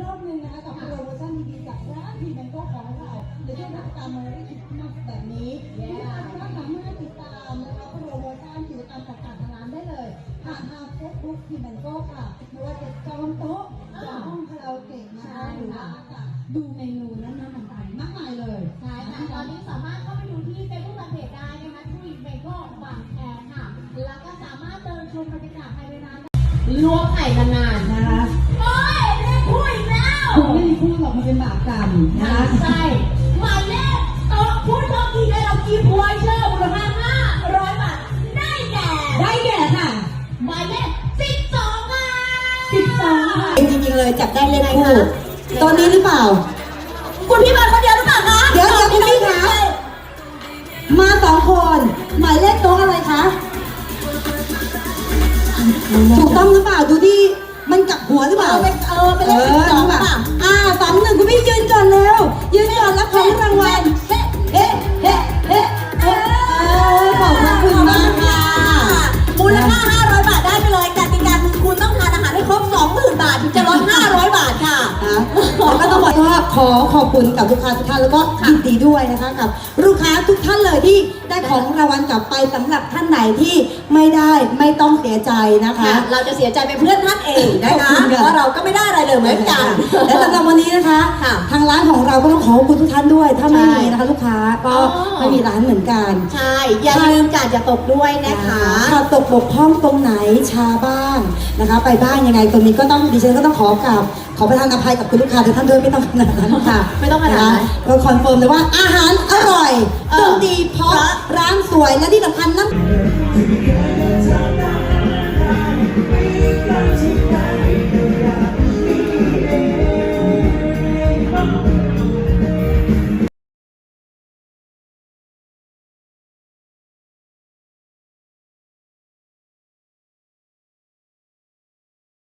รอบหนึงนะคะกับโปรโมชั่นดีๆจากร้านพีแมนโก้ของเราในช่วงเทศกาลเมอร์คริสต์มาสแบบนี้ลูกค้าสามารถติดตามนะคะโปรโมชั่นกิจกรรมต่างๆทางร้านได้เลยผ่านทางเฟซบุ๊กพีแมนโก้ค่ะไม่ว่าจะจองโต๊ะจองห้องคาราโอเกะนะคะหรือว่าดูเมนูนั้นๆต่างๆมากมายเลยใช่ค่ะตอนนี้สามารถเข้าไปดูที่ Facebook Fanpage ได้นะคะที่เบเกิลบางแคค่ะแล้วก็สามารถเดินชมบรรยากาศภายในร้านได้ลวกไข่นานนะคะ ไม่มีคู่หรอกมันเป็นบาปกรรมนะคะใช่หมายเลขโต๊ะผู้โชคดีได้รับกิฟต์วอยเชอร์มูลค่า500 บาท ได้แก่ ได้แก่ค่ะหมายเลข12ค่ะสิบสองค่ะจริงๆเลยจับได้เลขคู่ตอนนี้หรือเปล่า คุณพี่มาคนเดียวหรือเปล่าคะเดี๋ยวเดี๋ยวคุณพี่คะมาสองคน หมายเลขโต๊ะอะไรคะ ถูกต้องหรือเปล่าดูที่มันกลับหัวหรือเปล่าเออเป็นเออเป็นเลขสิบสองหรือเปล่า ขอขอบคุณกับลูกค้าทุกท่านแล้วก็ยินดีด้วยนะคะกับลูกค้าทุกท่านเลยที่ ได้ของรางวัลกลับไปสำหรับท่านไหนที่ไม่ได้ไม่ต้องเสียใจนะคะ ค่ะเราจะเสียใจเป็นเพื่อนท่านเองนะขอบคะคุณค่ะ เพราะเราก็ไม่ได้อะไรเลยเหมือนกัน และสำหรับวันนี้นะคะ ค่ะทางร้านของเราก็ต้องขอบคุณทุกท่านด้วย ถ้าไม่ใช่มีนะคะลูกค้าก็อ๋อ ไม่มีร้านเหมือนกันใช่อย่าลืมกาดอย่าตกด้วยนะคะ ถ้าตกบกพร่องตรงไหนชาบ้างนะคะ ไปบ้างยังไงตรงนี้ก็ต้องดิฉันก็ต้องขอกราบขอประทานอภัยกับคุณลูกค้าทุกท่านด้วยไม่ต้องขนาดนั้นค่ะไม่ต้องขนาดนั้นะคะก็คอนเฟิร์มเลยว่าอาหารอร่อยเอดอนตรีเพราะ ร้านสวยและที่สำคัญน้ำ